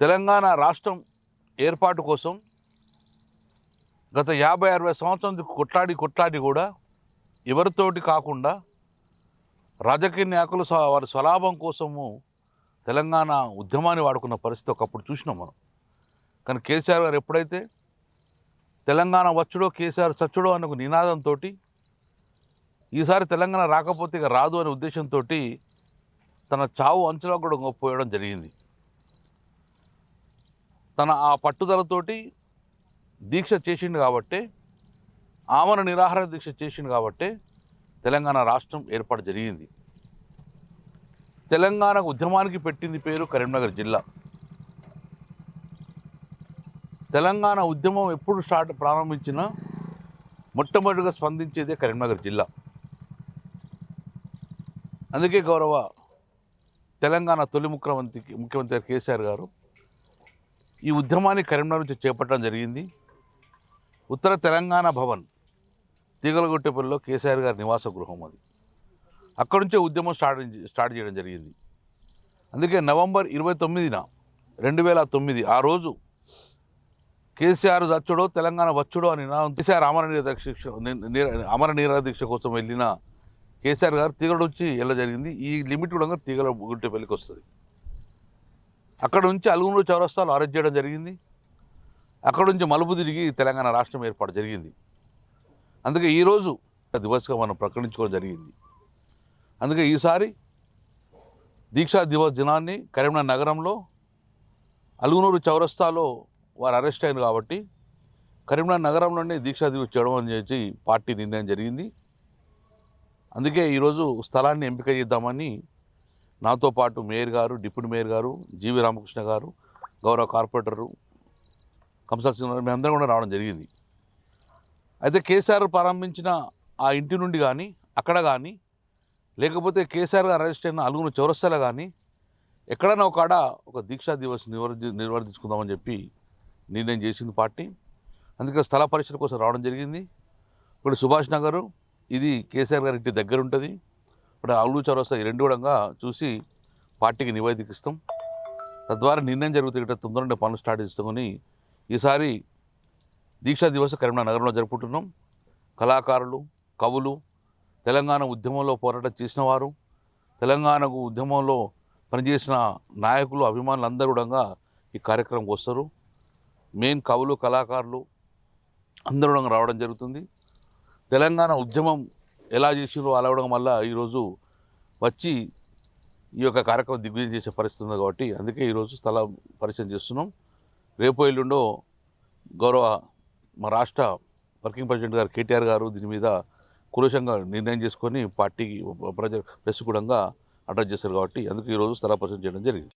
తెలంగాణ రాష్ట్రం ఏర్పాటు కోసం గత యాభై అరవై సంవత్సరం కొట్లాడి కొట్లాడి కూడా ఎవరితోటి కాకుండా రాజకీయ నాయకులు వారి స్వలాభం కోసము తెలంగాణ ఉద్యమాన్ని వాడుకున్న పరిస్థితి ఒకప్పుడు చూసినాం మనం. కానీ కేసీఆర్ గారు ఎప్పుడైతే తెలంగాణ వచ్చుడో కేసీఆర్ చచ్చుడో అన్న ఒక నినాదంతో ఈసారి తెలంగాణ రాకపోతే ఇక రాదు అనే ఉద్దేశంతో తన చావు అంచులో కూడా పోయడం జరిగింది. తన ఆ పట్టుదలతోటి దీక్ష చేసిండు కాబట్టే ఆమెను నిరాహార దీక్ష చేసిండు కాబట్టే తెలంగాణ రాష్ట్రం ఏర్పాటు జరిగింది. తెలంగాణ ఉద్యమానికి పెట్టింది పేరు కరీంనగర్ జిల్లా. తెలంగాణ ఉద్యమం ఎప్పుడు స్టార్ట్ ప్రారంభించినా మొట్టమొదటిగా స్పందించేదే కరీంనగర్ జిల్లా. అందుకే గౌరవ తెలంగాణ తొలి ముఖ్యమంత్రికి ముఖ్యమంత్రి గారు కేసీఆర్ గారు ఈ ఉద్యమాన్ని కరీంనగర్ నుంచి చేపట్టడం జరిగింది. ఉత్తర తెలంగాణ భవన్ తీగలగొట్టేపల్లిలో కేసీఆర్ గారి నివాస గృహం అది. అక్కడి నుంచే ఉద్యమం స్టార్ట్ స్టార్ట్ చేయడం జరిగింది. అందుకే నవంబర్ ఇరవై తొమ్మిదిన రెండు వేల తొమ్మిది ఆ రోజు కేసీఆర్ చచ్చుడో తెలంగాణ వచ్చుడో అని నినాదం కేసీఆర్ అమర నిరాదీక్ష అమర నిరాదీక్ష కోసం వెళ్ళిన కేసీఆర్ గారు తీగల నుంచి వెళ్ళ జరిగింది. ఈ లిమిట్ కూడా తీగల గుట్టేపల్లికి వస్తుంది. అక్కడ నుంచి అలుగునూరు చౌరస్తాలు అరెస్ట్ చేయడం జరిగింది. అక్కడ నుంచి మలుపు తిరిగి తెలంగాణ రాష్ట్రం ఏర్పాటు జరిగింది. అందుకే ఈరోజు దివస్గా మనం ప్రకటించుకోవడం జరిగింది. అందుకే ఈసారి దీక్షా దివస్ దినాన్ని కరీంనగర్ నగరంలో అలుగునూరు చౌరస్తాలో వారు అరెస్ట్ అయ్యారు కాబట్టి కరీంనగర్ నగరంలోనే దీక్షా దివస్ చేయడం అని చెప్పి పార్టీ నిర్ణయం జరిగింది. అందుకే ఈరోజు స్థలాన్ని ఎంపిక చేద్దామని నాతో పాటు మేయర్ గారు డిప్యూటీ మేయర్ గారు జీవి రామకృష్ణ గారు గౌరవ కార్పొరేటరు కంసాల్ సింగ్ గారు మేమందరం కూడా రావడం జరిగింది. అయితే కేసీఆర్ ప్రారంభించిన ఆ ఇంటి నుండి కానీ అక్కడ కానీ లేకపోతే కేసీఆర్ గారు అరెస్ట్ అయిన అలుగురు చౌరస్తాలో కానీ ఎక్కడైనా ఒక ఆడ ఒక దీక్షా దివస్ నిర్వర్తి నిర్వర్తించుకుందామని చెప్పి నిర్ణయం చేసింది పార్టీ. అందుకే స్థల పరిశీలన కోసం రావడం జరిగింది. ఇప్పుడు సుభాష్ నగరు ఇది కేసీఆర్ గారి ఇంటి దగ్గర ఉంటుంది. ఇప్పుడు అల్లు చరోసా ఈ రెండు కూడా చూసి పార్టీకి నివేదికిస్తాం. తద్వారా నిర్ణయం జరుగుతుంది ఇక్కడ తొందరగా పనులు స్టార్ట్ చేస్తామని ఈసారి దీక్షా దివస్ కరీంనగర్ నగరంలో జరుపుకుంటున్నాం. కళాకారులు కవులు తెలంగాణ ఉద్యమంలో పోరాటం చేసిన వారు తెలంగాణకు ఉద్యమంలో పనిచేసిన నాయకులు అభిమానులు అందరూ కూడా ఈ కార్యక్రమంకి వస్తారు. మెయిన్ కవులు కళాకారులు అందరూ రావడం జరుగుతుంది. తెలంగాణ ఉద్యమం ఎలా చేసిరో అలా అవడం వల్ల ఈరోజు వచ్చి ఈ యొక్క కార్యక్రమం దిగ్విజయం చేసే పరిస్థితి ఉంది కాబట్టి అందుకే ఈరోజు స్థల పరిచయం చేస్తున్నాం. రేపు ఎల్లుండో గౌరవ మా రాష్ట్ర వర్కింగ్ ప్రెసిడెంట్ గారు కేటీఆర్ గారు దీని మీద కులుషంగా నిర్ణయం చేసుకొని పార్టీకి ప్రజ ప్రెస్ కూడా అడ్రస్ చేశారు కాబట్టి అందుకే ఈరోజు స్థల పరిచయం చేయడం జరిగింది.